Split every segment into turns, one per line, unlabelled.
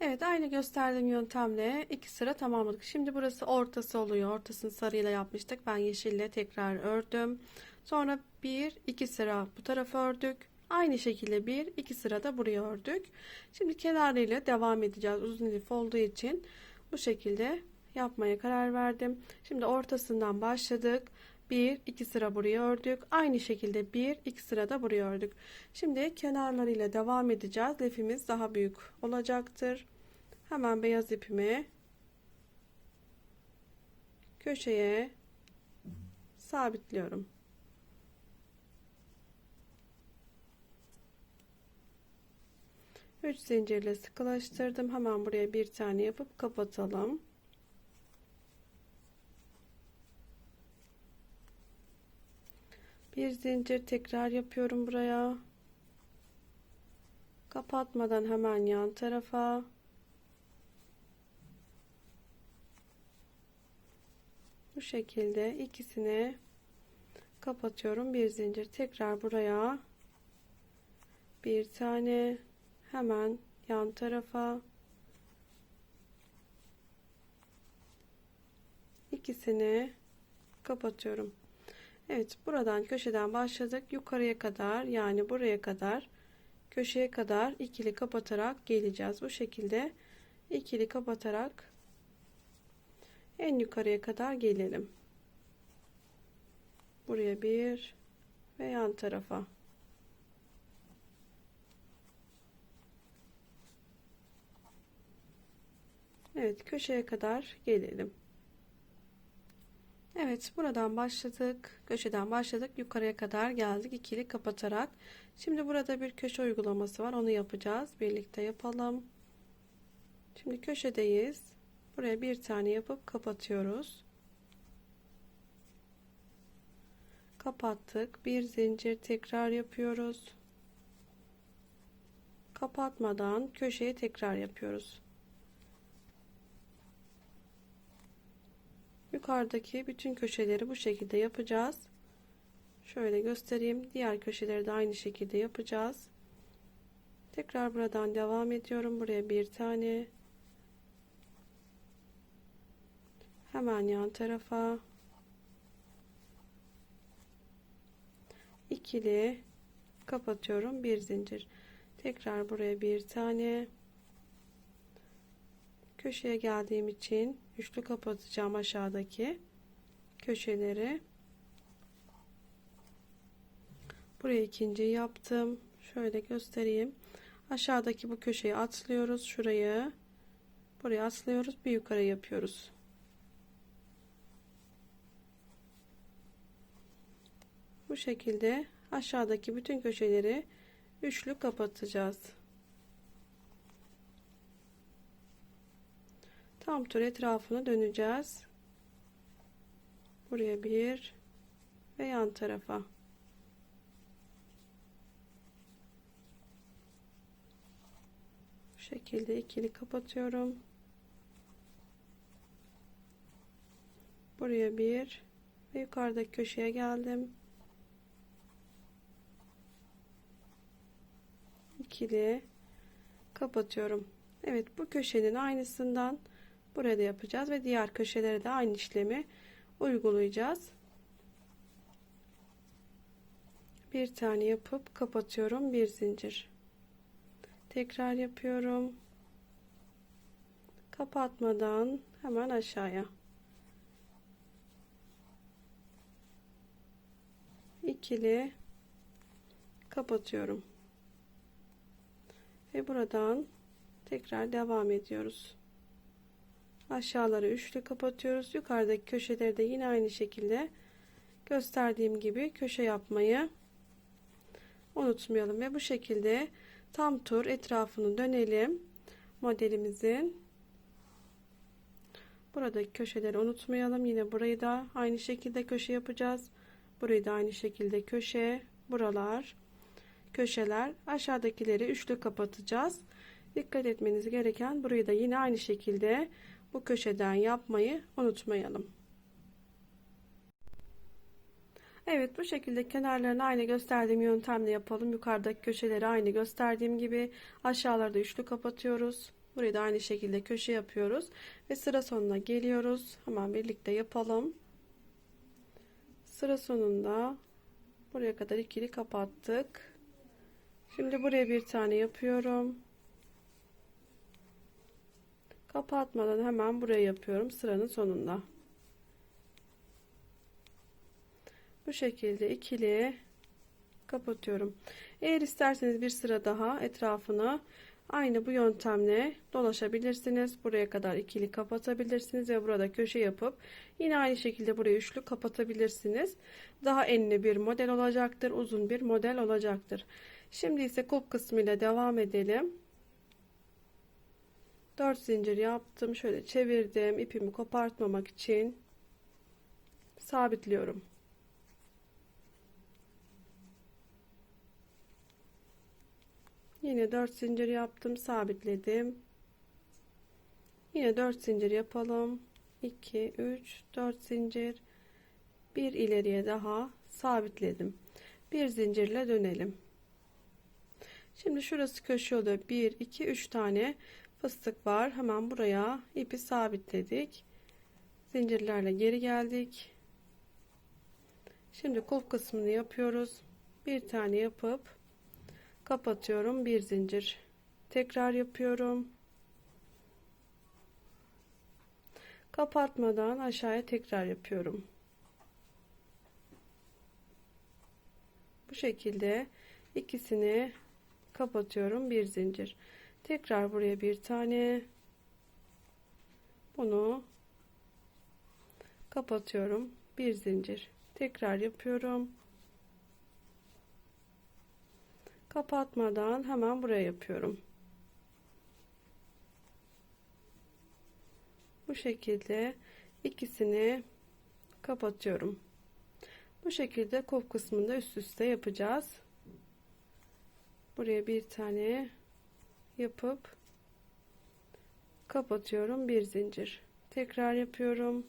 Evet aynı gösterdiğim yöntemle iki sıra tamamladık. Şimdi burası ortası oluyor. Ortasını sarıyla yapmıştık. Ben yeşille tekrar ördüm. Sonra bir iki sıra bu tarafa ördük. Aynı şekilde bir iki sıra da buraya ördük. Şimdi kenarıyla devam edeceğiz. Uzun lif olduğu için bu şekilde yapmaya karar verdim. Şimdi ortasından başladık. Bir iki sıra buraya ördük. Aynı şekilde bir iki sıra da buraya ördük. Şimdi kenarlarıyla devam edeceğiz. Lifimiz daha büyük olacaktır. Hemen beyaz ipimi köşeye sabitliyorum. Üç zincirle sıkılaştırdım. Hemen buraya bir tane yapıp kapatalım. Bir zincir tekrar yapıyorum buraya. Kapatmadan hemen yan tarafa. Bu şekilde ikisini kapatıyorum. Bir zincir tekrar buraya. Bir tane hemen yan tarafa. ikisini kapatıyorum. Evet buradan köşeden başladık. Yukarıya kadar yani buraya kadar köşeye kadar ikili kapatarak geleceğiz. Bu şekilde ikili kapatarak en yukarıya kadar gelelim. Buraya bir ve yan tarafa. Evet köşeye kadar gelelim Evet buradan başladık köşeden başladık yukarıya kadar geldik ikili kapatarak. Şimdi burada bir köşe uygulaması var onu yapacağız. Birlikte yapalım. Şimdi köşedeyiz. Buraya bir tane yapıp kapatıyoruz. Kapattık. Bir zincir tekrar yapıyoruz. Kapatmadan köşeye tekrar yapıyoruz yukarıdaki bütün köşeleri bu şekilde yapacağız. Şöyle göstereyim. Diğer köşeleri de aynı şekilde yapacağız. Tekrar buradan devam ediyorum. Buraya bir tane. Hemen yan tarafa. İkili kapatıyorum. Bir zincir. Tekrar buraya bir tane. Köşeye geldiğim için üçlü kapatacağım aşağıdaki köşeleri. Buraya ikinci yaptım. Şöyle göstereyim. Aşağıdaki bu köşeyi atlıyoruz şurayı buraya atlıyoruz bir yukarı yapıyoruz. Bu şekilde aşağıdaki bütün köşeleri üçlü kapatacağız tam tur etrafını döneceğiz. Buraya bir ve yan tarafa. Bu şekilde ikili kapatıyorum. Buraya bir ve yukarıdaki köşeye geldim. İkili kapatıyorum. Evet bu köşenin aynısından Burada yapacağız ve diğer köşelere de aynı işlemi uygulayacağız. Bir tane yapıp kapatıyorum. Bir zincir. Tekrar yapıyorum. Kapatmadan hemen aşağıya. ikili kapatıyorum. Ve buradan tekrar devam ediyoruz aşağıları üçlü kapatıyoruz. Yukarıdaki köşeleri de yine aynı şekilde gösterdiğim gibi köşe yapmayı unutmayalım. Ve bu şekilde tam tur etrafını dönelim modelimizin. Buradaki köşeleri unutmayalım. Yine burayı da aynı şekilde köşe yapacağız. Burayı da aynı şekilde köşe buralar köşeler. Aşağıdakileri üçlü kapatacağız. Dikkat etmeniz gereken burayı da yine aynı şekilde bu köşeden yapmayı unutmayalım. Evet bu şekilde kenarlarını aynı gösterdiğim yöntemle yapalım. Yukarıdaki köşeleri aynı gösterdiğim gibi aşağılarda üçlü kapatıyoruz. Burayı da aynı şekilde köşe yapıyoruz ve sıra sonuna geliyoruz. Hemen birlikte yapalım. Sıra sonunda buraya kadar ikili kapattık. Şimdi buraya bir tane yapıyorum. Kapatmadan hemen buraya yapıyorum sıranın sonunda. Bu şekilde ikili kapatıyorum. Eğer isterseniz bir sıra daha etrafını aynı bu yöntemle dolaşabilirsiniz. Buraya kadar ikili kapatabilirsiniz ve burada köşe yapıp yine aynı şekilde burayı üçlü kapatabilirsiniz. Daha enli bir model olacaktır. Uzun bir model olacaktır. Şimdi ise kulp kısmı ile devam edelim. 4 zincir yaptım. Şöyle çevirdim. ipimi kopartmamak için sabitliyorum. Yine 4 zincir yaptım, sabitledim. Yine 4 zincir yapalım. 2 3 4 zincir. Bir ileriye daha sabitledim. Bir zincirle dönelim. Şimdi şurası köşe oluyor. 1 2 3 tane fıstık var. Hemen buraya ipi sabitledik. Zincirlerle geri geldik. Şimdi kulp kısmını yapıyoruz. Bir tane yapıp kapatıyorum. Bir zincir. Tekrar yapıyorum. Kapatmadan aşağıya tekrar yapıyorum. Bu şekilde ikisini kapatıyorum. Bir zincir. Tekrar buraya bir tane. Bunu kapatıyorum. Bir zincir. Tekrar yapıyorum. Kapatmadan hemen buraya yapıyorum. Bu şekilde ikisini kapatıyorum. Bu şekilde kop kısmında üst üste yapacağız. Buraya bir tane yapıp kapatıyorum bir zincir. Tekrar yapıyorum.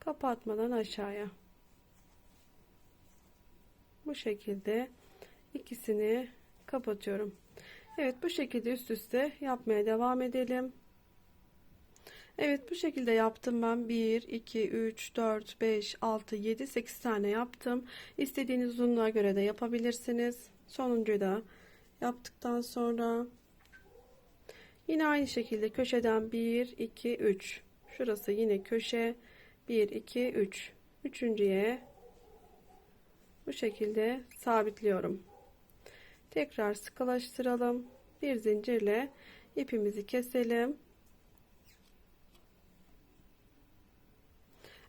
Kapatmadan aşağıya. Bu şekilde ikisini kapatıyorum. Evet bu şekilde üst üste yapmaya devam edelim. Evet bu şekilde yaptım ben. 1 2 3 4 5 6 7 8 tane yaptım. İstediğiniz uzunluğa göre de yapabilirsiniz sonuncuyu da yaptıktan sonra yine aynı şekilde köşeden 1 2 3 şurası yine köşe 1 2 3 üçüncüye bu şekilde sabitliyorum. Tekrar sıkılaştıralım. Bir zincirle ipimizi keselim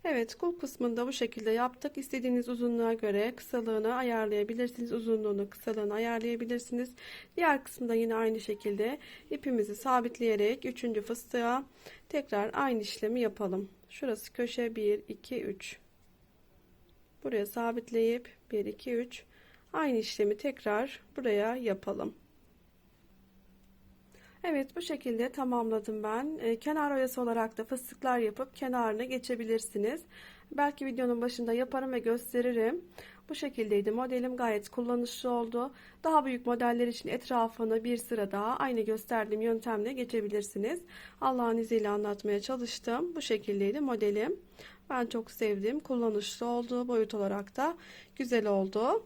Evet kul kısmında bu şekilde yaptık. İstediğiniz uzunluğa göre kısalığını ayarlayabilirsiniz. Uzunluğunu kısalığını ayarlayabilirsiniz. Diğer kısımda yine aynı şekilde ipimizi sabitleyerek 3. fıstığa tekrar aynı işlemi yapalım. Şurası köşe 1 2 3. Buraya sabitleyip 1 2 3 aynı işlemi tekrar buraya yapalım. Evet bu şekilde tamamladım ben. E, kenar oyası olarak da fıstıklar yapıp kenarına geçebilirsiniz. Belki videonun başında yaparım ve gösteririm. Bu şekildeydi modelim gayet kullanışlı oldu. Daha büyük modeller için etrafını bir sıra daha aynı gösterdiğim yöntemle geçebilirsiniz. Allah'ın izniyle anlatmaya çalıştım. Bu şekildeydi modelim. Ben çok sevdim. Kullanışlı oldu. Boyut olarak da güzel oldu.